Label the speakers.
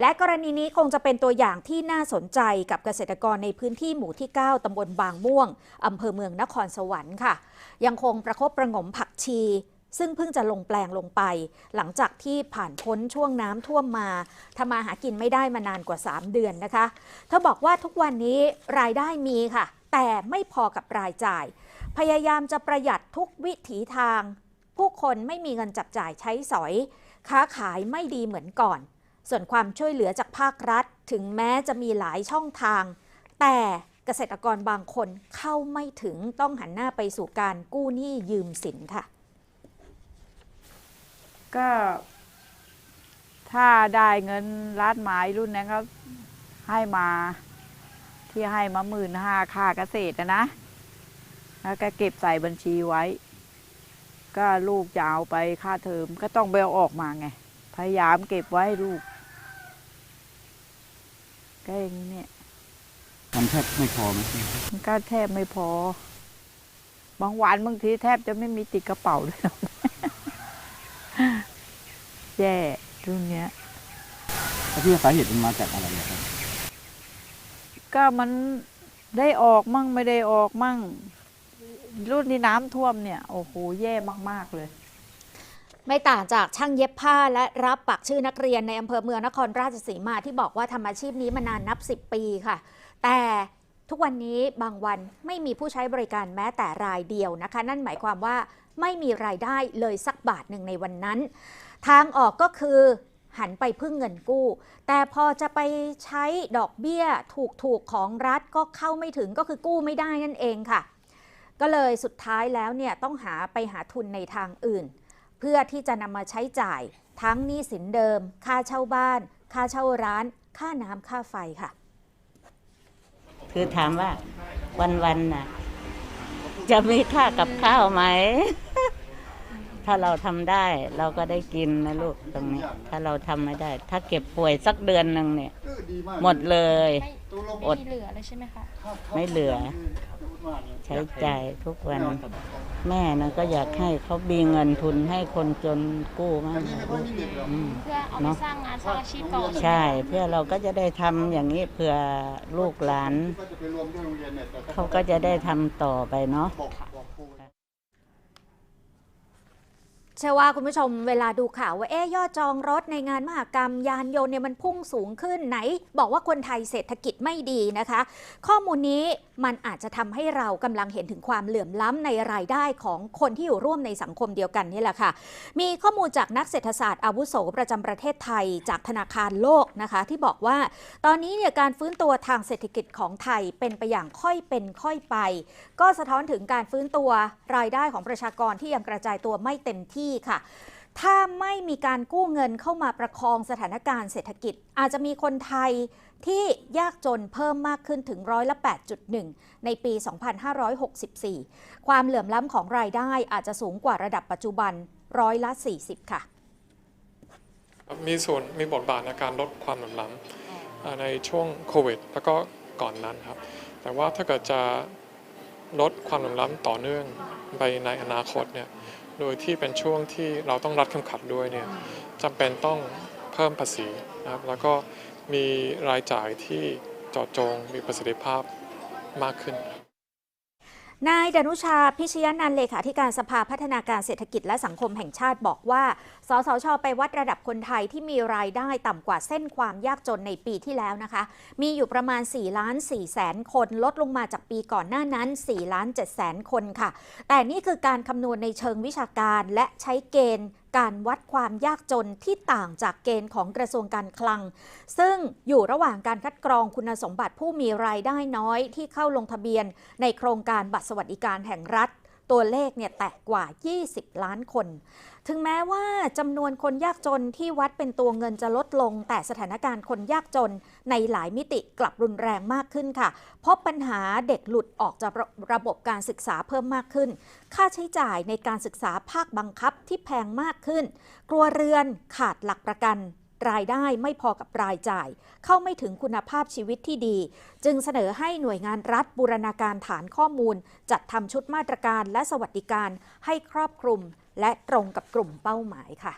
Speaker 1: และกรณีนี้คงจะเป็นตัวอย่างที่น่าสนใจกับเกษตรกรในพื้นที่หมู่ที่ 9ตำบลบางม่วงอำเภอเมืองนครสวรรค์ค่ะ ยังคงประคบประงมผักชี ซึ่งเพิ่งจะลงแปลงลงไป หลังจากที่ผ่านพ้นช่วงน้ำท่วมมาทำมาหากินไม่ได้มานานกว่า 3 เดือนนะคะ เธอบอกว่าทุกวันนี้รายได้มีค่ะ แต่ไม่พอกับรายจ่าย พยายามจะประหยัดทุกวิถีทาง ผู้คนไม่มีเงินจับจ่ายใช้สอย ค้าขายไม่ดีเหมือนก่อน ส่วนความช่วยเหลือจากภาครัฐ ถึงแม้จะมีหลายช่องทาง แต่เกษตรกรบางคนเข้าไม่ถึงต้องหันหน้าไปสู่การกู้หนี้ยืมสินค่ะ
Speaker 2: ก็ ถ้าได้เงินล้านไม้รุ่นนั้นเขาให้มาที่ให้มาหมื่นห้าค่าเกษตรนะนะ แล้วก็เก็บใส่บัญชีไว้ ก็ลูกจะเอาไปค่าเทอมก็ต้องเอาออกมาไง พยายามเก็บไว้ให้ลูก ก็อย่างนี้เนี่ย
Speaker 3: มันแทบไม่พอไหม
Speaker 2: มันก็แทบไม่พอ บางวันบางทีแทบจะไม่มีติดกระเป๋าด้วยแย่รุ่นเนี้ย
Speaker 3: แล้วที่สาเหตุมันมาจากอะไรอะครับ
Speaker 2: ก็มันได้ออกมั่งไม่ได้ออกมั่ง รุ่นที่น้ำท่วมเนี่ย โอ้โห แย่มาก ๆ เลย
Speaker 1: ไม่ต่างจากช่างเย็บผ้าและรับปักชื่อนักเรียนในอำเภอเมืองนครราชสีมาที่บอกว่าทำอาชีพนี้มานานนับ 10 ปีค่ะ แต่ทุกวันนี้บางวันไม่มีผู้ใช้บริการแม้แต่รายเดียวนะคะ นั่นหมายความว่าไม่มีรายได้เลยสักบาทหนึ่งในวันนั้น ทางออกก็คือหันไปพึ่งเงินกู้ แต่พอจะไปใช้ดอกเบี้ยถูกๆของรัฐก็เข้าไม่ถึงก็คือกู้ไม่ได้นั่นเองค่ะ ก็เลยสุดท้ายแล้วเนี่ยต้องหาไปหาทุนในทางอื่น เพื่อที่จะนำมาใช้จ่าย ทั้งหนี้สินเดิม ค่าเช่าบ้าน ค่าเช่าร้าน ค่าน้ำค่าไฟค่ะ
Speaker 4: คือถามว่าวันวันๆน่ะ จะมีค่ากับข้าวไหม ถ้าเราทำได้เราก็ได้กินนะลูกตรงนี้ ถ้าเราทำไม่ได้ ถ้าเก็บป่วยสักเดือนหนึ่งเนี่ยหมดเลย
Speaker 5: ไม่ไม่มีเหลือเลยใช่ไหมคะ
Speaker 4: ไม่เหลือ ใช้จ่ายทุกวัน แม่นะก็อยากให้เขามีเงินทุนให้คนจนกู้มากลูกอืม
Speaker 5: เพื่อเอาไป
Speaker 4: เนอะ
Speaker 5: สร้างงานสร้างอาชีพก่อน
Speaker 4: ใช่ เพื่อเราก็จะได้ทำอย่างนี้เผื่อลูกหลาน เขาก็จะได้ทำต่อไปเนาะ
Speaker 1: เชื่อว่าคุณผู้ชมเวลาดูข่าวว่าเอ๊ยอดจองรถในงานมหกรรมยานยนต์เนี่ยมันพุ่งสูงขึ้นไหน บอกว่าคนไทยเศรษฐกิจไม่ดีนะคะ ข้อมูลนี้มันอาจจะทำให้เรากำลังเห็นถึงความเหลื่อมล้ำในรายได้ของคนที่อยู่ร่วมในสังคมเดียวกันนี่แหละค่ะ มีข้อมูลจากนักเศรษฐศาสตร์อาวุโสประจำประเทศไทยจากธนาคารโลกนะคะ ที่บอกว่า ตอนนี้เนี่ยการฟื้นตัวทางเศรษฐกิจของไทยเป็นไปอย่างค่อยเป็นค่อยไป ก็สะท้อนถึงการฟื้นตัวรายได้ของประชากรที่ยังกระจายตัวไม่เต็มที่ค่ะ ถ้าไม่มีการกู้เงินเข้ามาประคองสถานการณ์เศรษฐกิจ อาจจะมีคนไทยที่ยากจนเพิ่มมากขึ้นถึงร้อยละ 8.1 ในปี 2564 ความเหลื่อมล้ำของรายได้อาจจะสูงกว่าระดับปัจจุบันร้อยละ 40 ค่ะ
Speaker 6: มีส่วนมีบทบาทในการลดความเหลื่อมล้ำอ่าในช่วงโควิด แล้วก็ก่อนนั้นครับ แต่ว่าถ้าเกิดจะลดความเหลื่อมล้ำต่อเนื่องไปในอนาคตเนี่ย โดยที่เป็นช่วงที่เราต้องรัดเข็มขัดด้วยเนี่ยจำเป็นต้องเพิ่มภาษีนะครับแล้วก็มีรายจ่ายที่เจาะจงมีประสิทธิภาพมากขึ้น
Speaker 1: นายดนุชาพิชยนันเลขาธิการสภาพัฒนาการเศรษฐกิจและสังคมแห่งชาติบอกว่า สสช ไปวัดระดับคนไทยที่มีรายได้ต่ำกว่าเส้นความยากจนในปีที่แล้วนะคะ มีอยู่ประมาณ4ล้าน4แสนคนลดลงมาจากปีก่อนหน้านั้น4ล้าน7แสนคนค่ะ แต่นี่คือการคำนวณในเชิงวิชาการและใช้เกณฑ์ การวัดความยากจนที่ต่างจากเกณฑ์ของกระทรวงการคลัง ซึ่งอยู่ระหว่างการคัดกรองคุณสมบัติผู้มีรายได้น้อยที่เข้าลงทะเบียน ในโครงการบัตรสวัสดิการแห่งรัฐ ตัวเลขเนี่ยแตะกว่า 20 ล้านคน ถึงแม้ว่าจำนวนคนยากจนที่วัดเป็นตัวเงินจะลดลง แต่สถานการณ์คนยากจนในหลายมิติกลับรุนแรงมากขึ้นค่ะพบปัญหาเด็กหลุดออกจากระระบบการศึกษาเพิ่มมากขึ้น ค่าใช้จ่ายในการศึกษาภาคบังคับที่แพงมากขึ้นครัวเรือนขาดหลักประกัน รายได้ไม่พอกับรายจ่าย เข้าไม่ถึงคุณภาพชีวิตที่ดี จึงเสนอให้หน่วยงานรัฐบูรณาการฐานข้อมูล จัดทำชุดมาตรการและสวัสดิการให้ครอบคลุม และตรงกับกลุ่มเป้าหมายค่ะ